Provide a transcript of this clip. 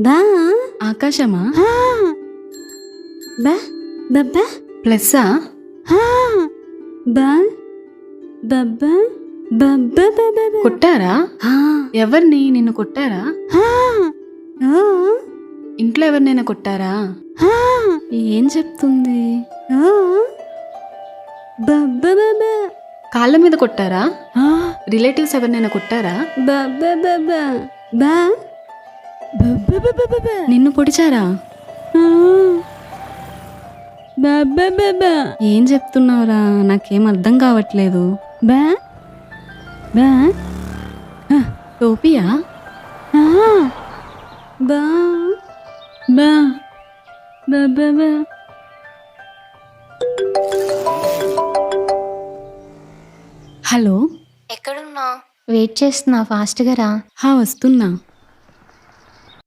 బా. ఆకాశమా. బా బబ్బా. ప్లస్సా. బా బబ్బా బబ్బా బబ్బా కొట్టారా? హా. ఎవరిని? నిన్ను కొట్టారా. ఇంట్లో ఎవరినైనా కొట్టారా? హా. ఏం చెప్తుంది. బబ్బా బబ్బా. కాళ్ళ మీద కొట్టారా. రిలేటివ్స్ ఎవరినైనా కొట్టారా? బబ్బా బబ్బా. బా. నిన్ను పొడిచారా? ఏం చెప్తున్నావురా? నాకేం అర్థం కావట్లేదు. బా? బా? టోపియా? ఆ. బా? బా? బా బా బా. హలో? ఎక్కడున్నా వెయిట్ చేస్తున్నా ఫాస్ట్గా రా. హా వస్తున్నా.